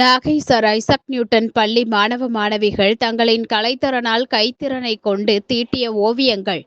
Nagai sir Isaac Newton பள்ளி மாணவ மாணவிகள் தங்களின் கலைத்திறனால் கைத்திறனை கொண்டு தீட்டிய ஓவியங்கள்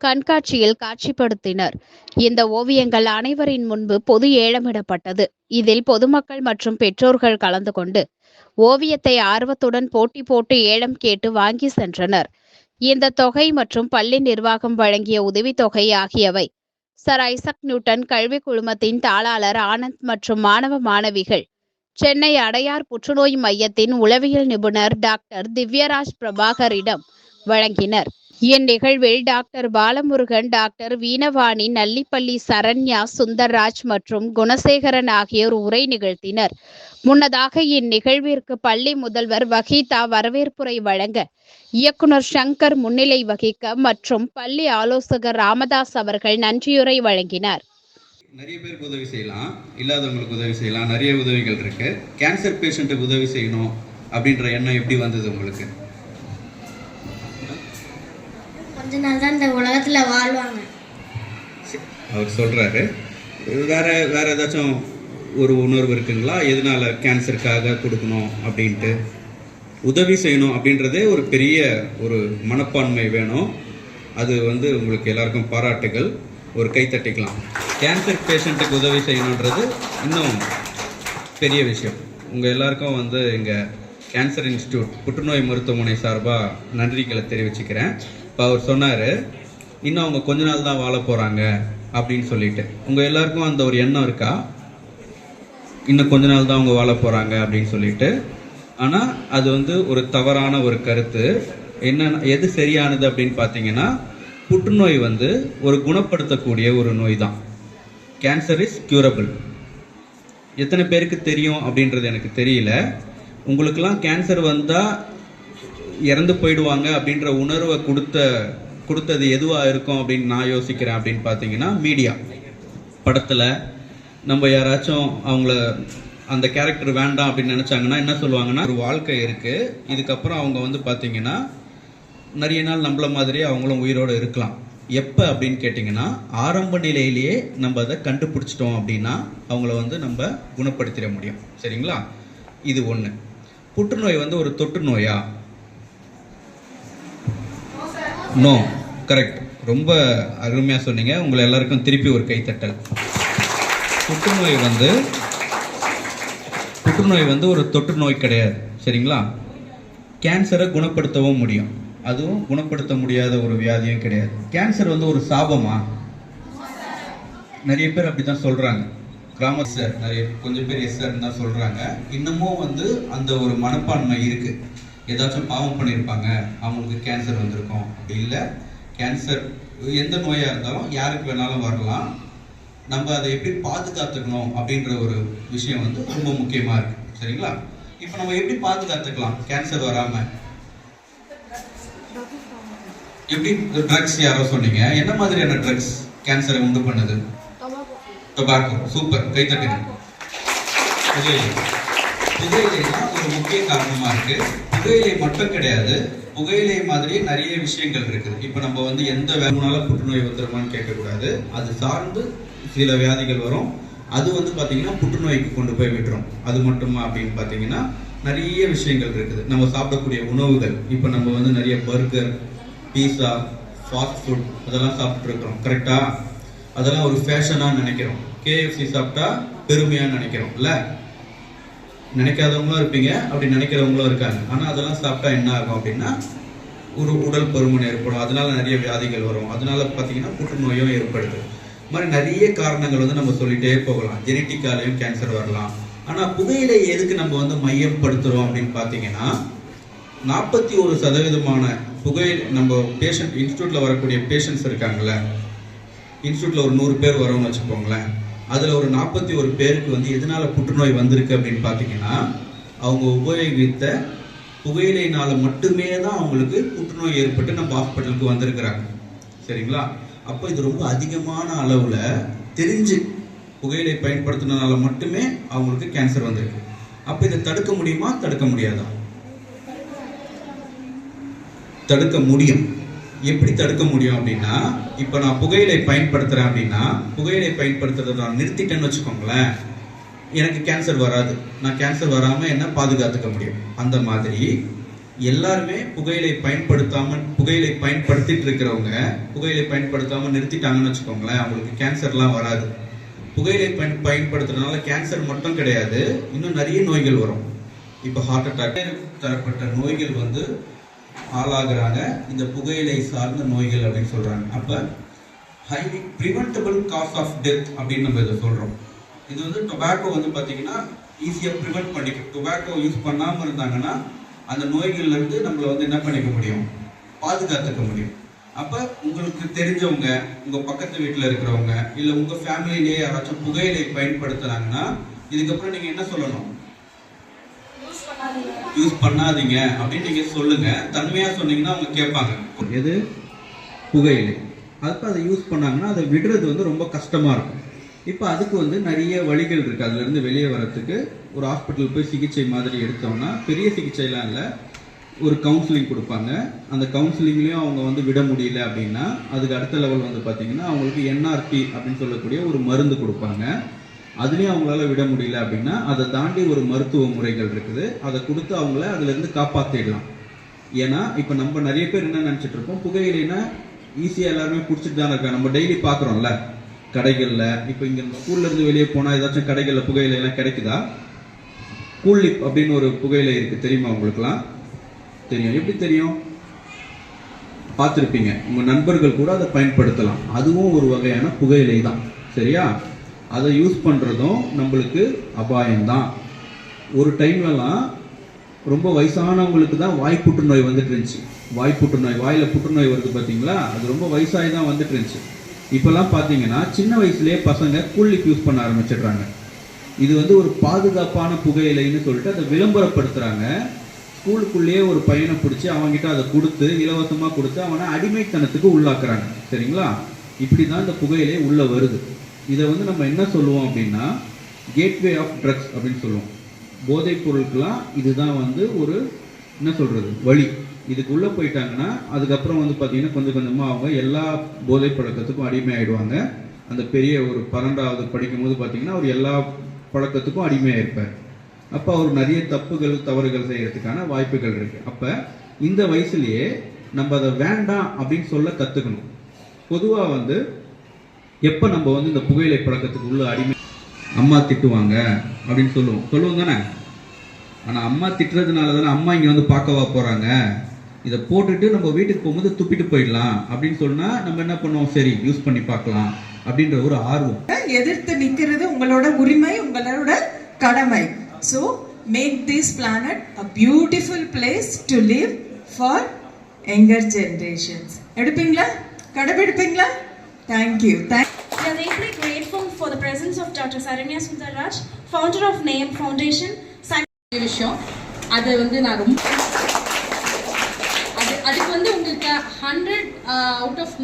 கண்காட்சியில் காட்சிப்படுத்தினர். இந்த ஓவியங்கள் அனைவரின் முன்பு பொது ஏலமிடப்பட்டது. இதில் பொதுமக்கள் மற்றும் பெற்றோர்கள் கலந்து கொண்டு ஓவியத்தை ஆர்வத்துடன் போட்டி போட்டு ஏலம் கேட்டு வாங்கி சென்றனர். இந்த தொகை மற்றும் பள்ளி நிர்வாகம் வழங்கிய உதவித்தொகை ஆகியவை சர் ஐசக் நியூட்டன் கல்விக் குழுமத்தின் தாளாளர் ஆனந்த் மற்றும் மாணவ மாணவிகள் சென்னை அடையார் புற்றுநோய் மையத்தின் உளவியல் நிபுணர் டாக்டர் திவ்யராஜ் பிரபாகரிடம் வழங்கினர். இந்நிகழ்வில் டாக்டர் பாலமுருகன் டாக்டர் வீணவாணி நல்லிப்பள்ளி சரண்யா சுந்தர்ராஜ் மற்றும் குணசேகரன் ஆகியோர் உரை நிகழ்த்தினர். முன்னதாக இந்நிகழ்விற்கு பள்ளி முதல்வர் வஹீதா வரவேற்புரை வழங்க இயக்குனர் சங்கர் முன்னிலை வகிக்க மற்றும் பள்ளி ஆலோசகர் ராமதாஸ் அவர்கள் நன்றியுரை வழங்கினார். நிறைய பேருக்கு உதவி செய்யலாம் இல்லாதவங்களுக்கு உதவி செய்யலாம் நிறைய உதவிகள் இருக்கு. கேன்சர் பேஷண்ட்டுக்கு உதவி செய்யணும் அப்படின்ற எண்ணம் எப்படி வந்தது உங்களுக்கு? கொஞ்ச நாள் தான் இந்த உலகத்தில் வாழ்வாங்க. அவர் சொல்றாரு. வேற வேற ஏதாச்சும் ஒரு உணர்வு இருக்குங்களா? எதனால கேன்சருக்காக கொடுக்கணும் அப்படின்ட்டு. உதவி செய்யணும் அப்படின்றதே ஒரு பெரிய ஒரு மனப்பான்மை வேணும். அது வந்து உங்களுக்கு எல்லாருக்கும் பாராட்டுகள். ஒரு கை தட்டிக்கலாம். கேன்சர் பேஷண்ட்டுக்கு உதவி செய்யணுன்றது இன்னும் பெரிய விஷயம். உங்கள் எல்லாருக்கும் வந்து இங்கே கேன்சர் இன்ஸ்டியூட் புற்றுநோய் மருத்துவமனை சார்பாக நன்றிகளை தெரிவிச்சுக்கிறேன். இப்போ அவர் சொன்னார் இன்னும் அவங்க கொஞ்ச நாள் தான் வாழ போகிறாங்க அப்படின்னு சொல்லிட்டு. உங்கள் எல்லாருக்கும் அந்த ஒரு எண்ணம் இருக்கா? இன்னும் கொஞ்ச நாள் தான் அவங்க வாழ போகிறாங்க அப்படின்னு சொல்லிட்டு. ஆனால் அது வந்து ஒரு தவறான ஒரு கருத்து. என்ன எது சரியானது அப்படின்னு பார்த்தீங்கன்னா புற்றுநோய் வந்து ஒரு குணப்படுத்தக்கூடிய ஒரு நோய் தான். கேன்சர் இஸ் க்யூரபிள் எத்தனை பேருக்கு தெரியும் அப்படின்றது எனக்கு தெரியல. உங்களுக்கெல்லாம் கேன்சர் வந்தால் இறந்து போயிடுவாங்க அப்படின்ற உணர்வை கொடுத்த கொடுத்தது எதுவாக இருக்கும் அப்படின்னு நான் யோசிக்கிறேன் அப்படின்னு பார்த்தீங்கன்னா மீடியா படத்தில் நம்ம யாராச்சும் அவங்கள அந்த கேரக்டர் வேண்டாம் அப்படின்னு நினச்சாங்கன்னா என்ன சொல்லுவாங்கன்னா ஒரு வாழ்க்கை இருக்குது இதுக்கப்புறம் அவங்க வந்து பார்த்திங்கன்னா நிறைய நாள் நம்மள மாதிரி அவங்களும் உயிரோடு இருக்கலாம். எப்போ அப்படின்னு கேட்டிங்கன்னா ஆரம்ப நிலையிலேயே நம்ம அதை கண்டுபிடிச்சிட்டோம் அப்படின்னா அவங்கள வந்து நம்ம குணப்படுத்திட முடியும். சரிங்களா? இது ஒன்று புற்றுநோய் வந்து ஒரு தொற்று நோயா? நோ. கரெக்ட். ரொம்ப அருமையாக சொன்னீங்க. உங்களை எல்லாருக்கும் திருப்பி ஒரு கைத்தட்டல். புற்றுநோய் வந்து புற்றுநோய் வந்து ஒரு தொற்று நோய் கிடையாது. சரிங்களா? கேன்சரை குணப்படுத்தவும் முடியும். அதுவும் குணப்படுத்த முடியாத ஒரு வியாதியும் கிடையாது. கேன்சர் வந்து ஒரு சாபமா? நிறைய பேர் அப்படி தான் சொல்கிறாங்க கிராம சார் நிறைய கொஞ்சம் பேர் எஸ் சார் தான் சொல்கிறாங்க இன்னமும் வந்து அந்த ஒரு மனப்பான்மை இருக்குது ஏதாச்சும் பாவம் பண்ணியிருப்பாங்க அவங்களுக்கு கேன்சர் வந்திருக்கும். அப்படி இல்லை. கேன்சர் எந்த நோயாக இருந்தாலும் யாருக்கு வேணாலும் வரலாம். நம்ம அதை எப்படி பாதுகாத்துக்கணும் அப்படின்ற ஒரு விஷயம் வந்து ரொம்ப முக்கியமாக இருக்குது சரிங்களா? இப்போ நம்ம எப்படி பாதுகாத்துக்கலாம்? கேன்சர் வராமல் எப்படி ட்ரக்ஸ் யாரோ சொன்னீங்க? என்ன மாதிரியான ட்ரக்ஸ் கேன்சரை உண்டு பண்ணுது? டொபாக்கோ சூப்பர் கைத்தட்டுங்க புகையிலை தான் ஒரு முக்கிய காரணமா இருக்கு. புகையிலை மட்டும் கிடையாது. புகையிலை மாதிரி நிறைய விஷயங்கள் இருக்குது. இப்போ நம்ம வந்து எந்த வேணுனால புற்றுநோய் வந்துருமான்னு கேட்கக்கூடாது. அது சார்ந்து சில வியாதிகள் வரும். அது வந்து பார்த்தீங்கன்னா புற்றுநோய்க்கு கொண்டு போய் விட்டுரும். அது மட்டுமா அப்படின்னு பார்த்தீங்கன்னா நிறைய விஷயங்கள் இருக்குது. நம்ம சாப்பிடக்கூடிய உணவுகள். இப்போ நம்ம வந்து நிறைய பர்கர் பீஸா ஃபாஸ்ட் ஃபுட் அதெல்லாம் சாப்பிட்ருக்குறோம் கரெக்டாக கரெக்டா அதெல்லாம் ஒரு ஃபேஷனாக நினைக்கிறோம். கேஎஃப்சி சாப்பிட்டா பெருமையாக நினைக்கிறோம்ல நினைக்காதவங்களும் இருப்பீங்க அப்படி நினைக்கிறவங்களும் இருக்காங்க. ஆனால் அதெல்லாம் சாப்பிட்டா என்ன ஆகும் அப்படின்னா ஒரு உடல் பருமன் ஏற்படும். அதனால நிறைய வியாதிகள் வரும். அதனால பார்த்தீங்கன்னா புற்றுநோயும் ஏற்படுது. இது மாதிரி நிறைய காரணங்கள் வந்து நம்ம சொல்லிட்டே போகலாம். ஜெனட்டிக்காலையும் கேன்சர் வரலாம். ஆனால் புகையிலை எதுக்கு நம்ம வந்து மையப்படுத்துகிறோம் அப்படின்னு பார்த்தீங்கன்னா நாற்பத்தி ஒரு சதவீதமான புகை நம்ம பேஷண்ட் இன்ஸ்டியூட்டில் வரக்கூடிய பேஷண்ட்ஸ் இருக்காங்கல்ல இன்ஸ்டியூட்டில் ஒரு நூறு பேர் வரோம்னு வச்சுக்கோங்களேன் அதில் ஒரு நாற்பத்தி ஒரு பேருக்கு வந்து எதனால் புற்றுநோய் வந்திருக்கு அப்படின்னு பார்த்தீங்கன்னா அவங்க உபயோகித்த புகையிலைனால மட்டுமே தான் அவங்களுக்கு புற்றுநோய் ஏற்பட்டு நம்ம ஹாஸ்பிட்டலுக்கு வந்திருக்கிறாங்க. சரிங்களா? அப்போ இது ரொம்ப அதிகமான அளவில் தெரிஞ்சு புகையிலை பயன்படுத்தினால மட்டுமே அவங்களுக்கு கேன்சர் வந்திருக்கு. அப்போ இதை தடுக்க முடியுமா? தடுக்க முடியாதா? தடுக்க முடியும். எப்படி தடுக்க முடியும் அப்படின்னா இப்போ நான் புகையிலை பயன்படுத்துகிறேன் அப்படின்னா புகையிலை பயன்படுத்துறதை நான் நிறுத்திட்டேன்னு வச்சுக்கோங்களேன் எனக்கு கேன்சர் வராது. நான் கேன்சர் வராமல் என்ன பாதுகாத்துக்க முடியும்? அந்த மாதிரி எல்லாருமே புகையிலை பயன்படுத்தாமல் புகையிலை பயன்படுத்திட்டு இருக்கிறவங்க புகையிலை பயன்படுத்தாமல் நிறுத்திட்டாங்கன்னு வச்சுக்கோங்களேன் அவங்களுக்கு கேன்சர்லாம் வராது. புகையிலை பயன் பயன்படுத்துறதுனால கேன்சர் மட்டும் கிடையாது இன்னும் நிறைய நோய்கள் வரும். இப்போ ஹார்ட் அட்டாக் தரப்பட்ட நோய்கள் வந்து ஆளாகிறாங்க. இந்த புகையிலை சார்ந்த நோய்கள் அப்படின்னு சொல்கிறாங்க அப்போ highly preventable cause of death அப்படின்னு நம்ம இதை சொல்கிறோம் இது வந்து டொபாக்கோ வந்து பார்த்தீங்கன்னா ஈஸியாக ப்ரிவெண்ட் பண்ணிக்கும். டொபாக்கோ யூஸ் பண்ணாமல் இருந்தாங்கன்னா அந்த நோய்கள்லேருந்து நம்மளை வந்து என்ன பண்ணிக்க முடியும்? பாதுகாத்துக்க முடியும். அப்போ உங்களுக்கு தெரிஞ்சவங்க உங்கள் பக்கத்து வீட்டில் இருக்கிறவங்க இல்லை உங்கள் ஃபேமிலியிலேயே யாராச்சும் புகையிலை பயன்படுத்துனாங்கன்னா இதுக்கப்புறம் நீங்கள் என்ன சொல்லணும்? யூஸ் பண்ணாதீங்க. அப்படின்னு நீங்கள் சொல்லுங்கள் தன்மையாக சொன்னீங்கன்னா அவங்க கேட்பாங்க. எது? புகையிலை. அப்போ அதை யூஸ் பண்ணாங்கன்னா அதை விடுறது வந்து ரொம்ப கஷ்டமாக இருக்கும். இப்போ அதுக்கு வந்து நிறைய வழிகள் இருக்குது அதுலேருந்து வெளியே வரத்துக்கு ஒரு ஹாஸ்பிட்டல் போய் சிகிச்சை மாதிரி எடுத்தோம்னா பெரிய சிகிச்சைலாம் இல்லை. ஒரு கவுன்சிலிங் கொடுப்பாங்க. அந்த கவுன்சிலிங்லேயும் அவங்க வந்து விட முடியல அப்படின்னா அதுக்கு அடுத்த லெவல் வந்து பார்த்திங்கன்னா அவங்களுக்கு என்ஆர்பி அப்படின்னு சொல்லக்கூடிய ஒரு மருந்து கொடுப்பாங்க. அதுலேயும் அவங்களால விட முடியல அப்படின்னா அதை தாண்டி ஒரு மருத்துவ முறைகள் இருக்குது. அதை கொடுத்து அவங்கள அதுலேருந்து காப்பாற்றிடலாம் ஏன்னா இப்போ நம்ம நிறைய பேர் என்ன நினச்சிட்டு இருப்போம்? புகையிலைனா ஈஸியாக எல்லாருமே பிடிச்சிட்டு தான் இருக்காங்க. நம்ம டெய்லி பார்க்குறோம்ல கடைகளில். இப்போ இங்கே ஸ்கூல்லேருந்து வெளியே போனால் ஏதாச்சும் கடைகளில் புகையிலையெல்லாம் கிடைக்குதா? கூல்லிப் அப்படின்னு ஒரு புகையிலை இருக்குது தெரியுமா உங்களுக்குலாம் தெரியும். எப்படி தெரியும்? பார்த்துருப்பீங்க. உங்கள் நண்பர்கள் கூட அதை பயன்படுத்தலாம். அதுவும் ஒரு வகையான புகையிலை தான் சரியா? அதை யூஸ் பண்ணுறதும் நம்மளுக்கு அபாயம்தான். ஒரு டைம்லலாம் ரொம்ப வயசானவங்களுக்கு தான் வாய் புற்றுநோய் வந்துட்டு இருந்துச்சு. வாய் புற்றுநோய் வாயில் புற்றுநோய் வருது பார்த்தீங்களா அது ரொம்ப வயசாகி தான் வந்துட்டு இருந்துச்சு. இப்போல்லாம் பார்த்தீங்கன்னா சின்ன வயசுலேயே பசங்க கூலிப் யூஸ் பண்ண ஆரம்பிச்சிடுறாங்க. இது வந்து ஒரு பாதுகாப்பான புகையிலைன்னு சொல்லிட்டு அதை விளம்பரப்படுத்துகிறாங்க ஸ்கூலுக்குள்ளேயே ஒரு பையனை பிடிச்சி அவன்கிட்ட அதை கொடுத்து இலவசமாக கொடுத்து அவனை அடிமைத்தனத்துக்கு உள்ளாக்குறாங்க. சரிங்களா? இப்படி தான் இந்த புகையிலே உள்ளே வருது. இதை வந்து நம்ம என்ன சொல்லுவோம் அப்படின்னா கேட்வே ஆஃப் ட்ரக்ஸ் அப்படின்னு சொல்லுவோம். போதைப் பொருட்களாம் இதுதான் வந்து ஒரு என்ன சொல்கிறது வழி. இதுக்குள்ளே போயிட்டாங்கன்னா அதுக்கப்புறம் வந்து பார்த்திங்கன்னா கொஞ்சம் கொஞ்சமாக அவங்க எல்லா போதைப் பழக்கத்துக்கும் அடிமை ஆகிடுவாங்க அந்த பெரிய ஒரு பன்னெண்டாவது படிக்கும்போது பார்த்தீங்கன்னா அவர் எல்லா பழக்கத்துக்கும் அடிமையாகிருப்பார் அப்போ அவர் நிறைய தப்புகள் தவறுகள் செய்கிறதுக்கான வாய்ப்புகள் இருக்குது அப்போ இந்த வயசுலேயே நம்ம அதை வேண்டாம் அப்படின்னு சொல்ல கற்றுக்கணும் பொதுவாக வந்து எப்போ நம்ம வந்து இந்த புகையிலை பழக்கத்துக்கு உள்ள அடிமை? அம்மா திட்டுவாங்க அப்படின்னு சொல்லுவோம். சொல்லுவோம் தானே? ஆனால் அம்மா திட்டுறதுனால தானே அம்மா இங்கே வந்து பார்க்கவா போகிறாங்க இதை போட்டுட்டு நம்ம வீட்டுக்கு போகும்போது துப்பிட்டு போயிடலாம் அப்படின்னு சொன்னால் நம்ம என்ன பண்ணுவோம்? சரி யூஸ் பண்ணி பார்க்கலாம் அப்படின்ற ஒரு ஆர்வம். எதிர்த்து நிற்கிறது உங்களோட உரிமை உங்களோட கடமை. So make this planet a beautiful place to live for younger generations எடுப்பீங்களா? கடைபிடிப்பீங்களா? Thank you thank We are deeply grateful for the presence of Dr. Saranya Sundarraj, founder of NAME Foundation, விஷயம் அது வந்து நான் ரொம்ப அது அதுக்கு வந்து உங்களுக்கு ஹண்ட்ரட் அவுட் ஆஃப்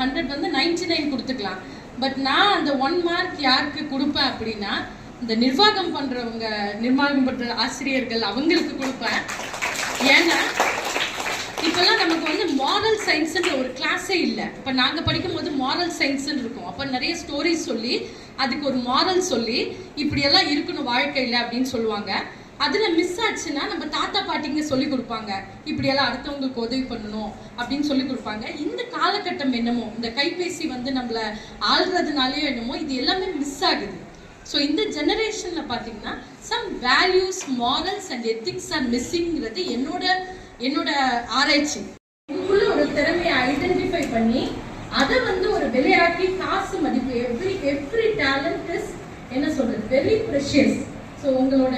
ஹண்ட்ரட் வந்து நைன்டி நைன் கொடுத்துக்கலாம். பட் நான் அந்த ஒன் மார்க் யாருக்கு கொடுப்பேன் அப்படின்னா இந்த நிர்வாகம் பண்ணுறவங்க நிர்வாகம் பண்ணுற ஆசிரியர்கள் அவங்களுக்கு கொடுப்பேன். ஏன்னா இப்போல்லாம் நமக்கு வந்து மாரல் சயின்ஸ்ன்ற ஒரு கிளாஸே இல்லை. இப்போ நாங்கள் படிக்கும்போது மாரல் சயின்ஸ்ன்னு இருக்கும். அப்போ நிறைய ஸ்டோரிஸ் சொல்லி அதுக்கு ஒரு மாரல் சொல்லி இப்படியெல்லாம் இருக்கணும் வாழ்க்கையில் அப்படின்னு சொல்லுவாங்க. அதில் மிஸ் ஆச்சுன்னா நம்ம தாத்தா பாட்டிங்க சொல்லி கொடுப்பாங்க. இப்படியெல்லாம் அடுத்தவங்களுக்கு உதவி பண்ணணும் அப்படின்னு சொல்லி கொடுப்பாங்க. இந்த காலகட்டம் என்னமோ இந்த கைபேசி வந்து நம்மளை ஆள்றதுனாலேயோ என்னமோ இது எல்லாமே மிஸ் ஆகுது. ஸோ இந்த ஜெனரேஷனில் பார்த்தீங்கன்னா some values morals and ethics are மிஸ்ஸிங்கிறது என்னோட என்னோட ஆராய்ச்சி. உங்களுக்குள்ள ஒரு திறமையை ஐடென்டிஃபை பண்ணி அதை வந்து ஒரு விளையாட்டி காசு மதிப்பு எவ்ரி எவ்ரி டேலண்ட் இஸ் என்ன சொல்றது வெரி ப்ரெஷியஸ் ஸோ உங்களோட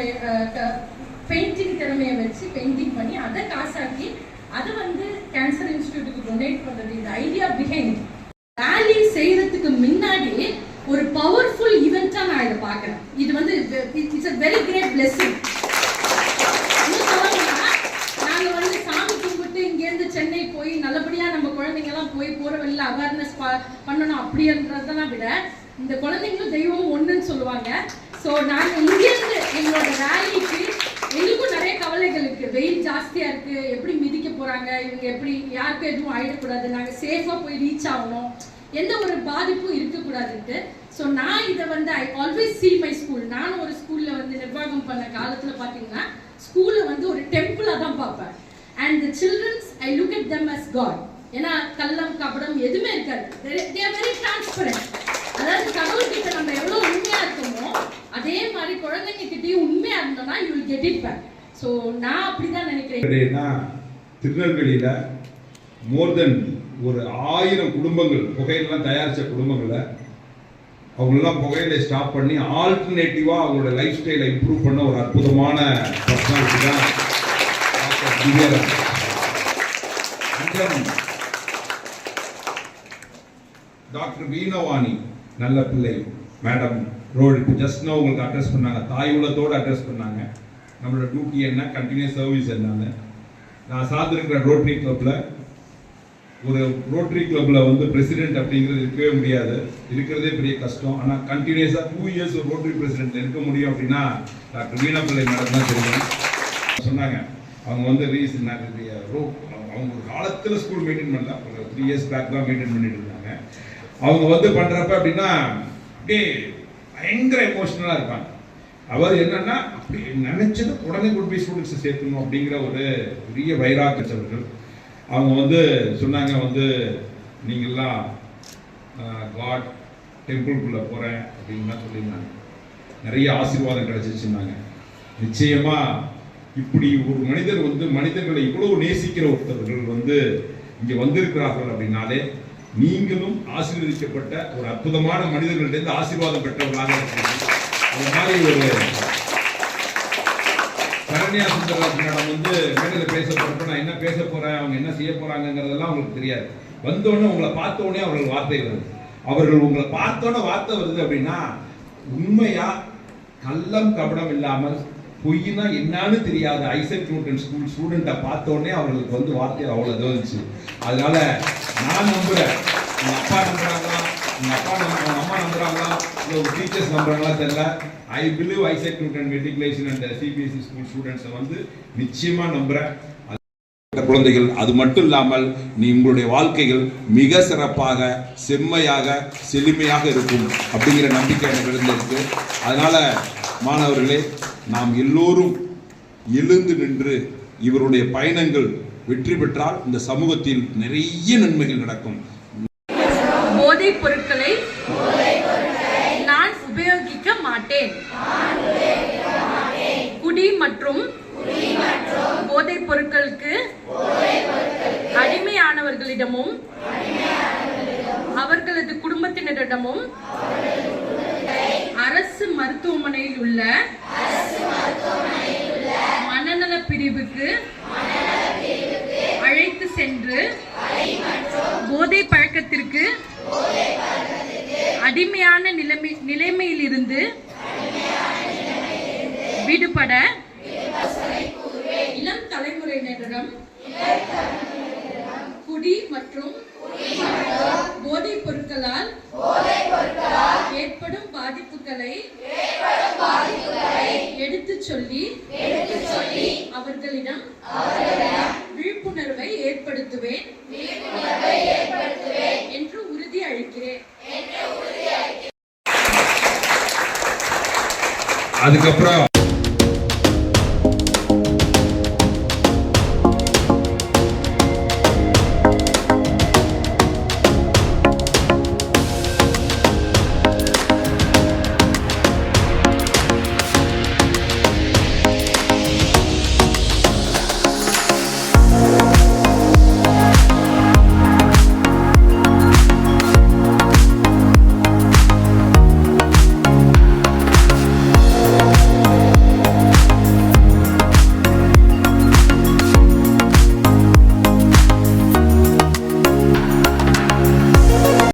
பெயிண்டிங் திறமையை வச்சு பெயிண்டிங் பண்ணி அதை காசாக்கி அதை வந்து கேன்சர் இன்ஸ்டியூட்டுக்கு டொனேட் பண்றது இந்த ஐடியா பிஹைண்ட் ரேலி செய்யறதுக்கு முன்னாடி ஒரு பவர்ஃபுல் ஈவெண்ட்டாக நான் இதை பார்க்குறேன். இது வந்து it's a very great blessing இன்னும் சொல்லணும்னா, நாங்க வந்து சாமி கும்பிட்டு இங்கேருந்து சென்னை போய் நல்லபடியா நம்ம குழந்தைங்க எல்லாம் போய் போற வழியில அவேர்னஸ் பண்ணணும் அப்படின்றதெல்லாம் விட இந்த குழந்தைங்களும் தெய்வமும் ஒண்ணுன்னு சொல்லுவாங்க. ஸோ நாங்கள் இங்கேருந்து எங்களோட வேலைக்கு எங்களுக்கும் நிறைய கவலைகள் இருக்கு. வெயில் ஜாஸ்தியா இருக்கு. எப்படி மிதிக்க போறாங்க? இவங்க எப்படி யாருக்கும் எதுவும் ஆயிடக்கூடாது. நாங்க சேஃபா போய் ரீச் ஆகணும். எந்த ஒரு பாதிப்பும் இருக்கக்கூடாதுன்ட்டு. ஸோ நான் இதை வந்து I always see my school நானும் ஒரு ஸ்கூல்ல வந்து நிர்வாகம் பண்ண காலத்துல பாத்தீங்கன்னா ஸ்கூலை வந்து ஒரு டெம்பிளா தான் பார்ப்பேன். And the children I look at them as God ஏன்னா கள்ளம் கபடம் எதுவுமே இருக்காது. வெரி டிரான்ஸ்பரண்ட் அதாவது கடவுள்கிட்ட நம்ம எவ்வளவு உண்மையா இருக்கோமோ அதே மாதிரி குழந்தைங்க கிட்டயும் உண்மையா இருந்தோம்னா you will get it back so நான் அப்படிதான் நினைக்கிறேன். திருநெல்வேலியில் திருநெல்வேலியில மோர் தென் ஒரு ஆயிரம் குடும்பங்கள் புகையெல்லாம் தயாரிச்ச குடும்பங்களை அவங்களெல்லாம் புகையில ஸ்டாப் பண்ணி ஆல்டர்னேட்டிவாக அவங்களோட லைஃப் ஸ்டைலை இம்ப்ரூவ் பண்ண ஒரு அற்புதமான பர்சனாலிட்டி தான் டாக்டர் டாக்டர் வீணவாணி. நல்ல பிள்ளை. மேடம் ரோடு இப்போ ஜஸ்ட் நான் உங்களுக்கு அட்ரஸ் பண்ணாங்க. தாய் உள்ளத்தோடு அட்ரஸ் பண்ணாங்க. நம்மளோட டியூட்டி என்ன? கண்டினியூஸ் சர்வீஸ் என்னன்னு நான் சார்ந்திருக்கிற ரோட்ரி கிளப்பில் ஒரு ரோட்ரி கிளப்பில் வந்து பிரசிடென்ட் அப்படிங்கிறது இருக்கவே முடியாது. இருக்கிறதே பெரிய கஷ்டம். ஆனால் கண்டினியூஸாக டூ இயர்ஸ் ஒரு ரோட்டரி பிரசிடென்ட் இருக்க முடியும் அப்படின்னா டாக்டர் வீணா பிள்ளை மேடம் தான் தெரியும். சொன்னாங்க. அவங்க வந்து ரீசன் ரோ அவங்க ஒரு காலத்தில் ஸ்கூல் மெயின்டைன் பண்ணல. ஒரு த்ரீ இயர்ஸ் பேக் தான் மெயின்டைன் பண்ணிட்டு இருந்தாங்க. அவங்க வந்து பண்ணுறப்ப அப்படின்னா அப்படியே பயங்கர எமோஷ்னலாக இருப்பாங்க. அவர் என்னன்னா அப்படி நினைச்சது உடனே கொண்டு போய் ஸ்டூடெண்ட்ஸ் சேர்க்கணும் அப்படிங்கிற ஒரு பெரிய வைராக்கியச்சவர்கள் அவங்க வந்து சொன்னாங்க வந்து நீங்கள்லாம் காட் டெம்பிள்குள்ளே போகிறேன் அப்படின்லாம் சொல்லியிருந்தாங்க. நிறைய ஆசீர்வாதம் கிடைச்சிச்சுன்னாங்க. நிச்சயமாக இப்படி ஒரு மனிதர் வந்து மனிதர்களை இவ்வளவு நேசிக்கிற ஒருத்தவர்கள் வந்து இங்கே வந்திருக்கிறார்கள் அப்படின்னாலே நீங்களும் ஆசீர்வதிக்கப்பட்ட ஒரு அற்புதமான மனிதர்களிடந்து ஆசீர்வாதம் பெற்றவர்களாக இருக்கிறீர்கள். அந்த மாதிரி ஒரு சரண்யா சுந்தரராஜ் மேடம் வந்து மேடையில் பேச போறப்ப நான் என்ன பேச போறேன் அவங்க என்ன செய்ய போறாங்கங்கிறதெல்லாம் உங்களுக்கு தெரியாது. வந்தோடனே உங்களை பார்த்த உடனே அவர்கள் வார்த்தை வருது. அவர்கள் உங்களை பார்த்தோன்னே வார்த்தை வருது அப்படின்னா உண்மையா கள்ளம் கபடம் இல்லாமல் பொய்னா என்னன்னு தெரியாத ஐசக் நியூட்டன் ஸ்கூல் ஸ்டூடெண்ட்டை பார்த்தோன்னே அவங்களுக்கு அவர்களுக்கு வந்து வார்த்தை அவ்வளோ தோணுச்சு அதனால நான் நம்புகிறேன் எங்கள் அப்பா நம்புறாங்களா? எங்கள் அப்பா நம்ப அம்மா நம்புகிறாங்களா இல்லை உங்க டீச்சர்ஸ் நம்புகிறாங்களா தெரியல. I believe Isaac Newton matriculation and CBSE school ஸ்டூடெண்ட்ஸை வந்து நிச்சயமாக நம்புகிறேன் குழந்தைகள் அது மட்டும் இல்லாமல் நீ உங்களுடைய வாழ்க்கைகள் மிக சிறப்பாக செம்மையாக செழுமையாக இருக்கும் அப்படிங்கிற நம்பிக்கை எனக்கு இருந்திருக்கு. அதனால மாணவர்களே நாம் எல்லோரும் எழுந்து நின்று இவருடைய பயணங்கள் வெற்றி பெற்றால் இந்த சமூகத்தில் நிறைய நன்மைகள் நடக்கும். போதைப் பொருட்களை நான் உபயோகிக்க மாட்டேன். குடி மற்றும் போதைப் பொருட்களுக்கு அடிமையானவர்களிடமும் அவர்களது குடும்பத்தினரிடமும் அரசு மருத்துவமனையில் உள்ள மனநல பிரிவுக்கு அழைத்து சென்று போதை பழக்கத்திற்கு அடிமையான நிலைமை நிலைமையிலிருந்து விடுபட இளம் தலைமுறையினரிடம் குடி மற்றும் போதைப் பொருட்களால் ஏற்படும் பாதிப்புகளை எடுத்துச் சொல்லி அவர்களிடம் விழிப்புணர்வை ஏற்படுத்துவேன். என்று உறுதி அளிக்கிறேன். அதுக்கப்புறம்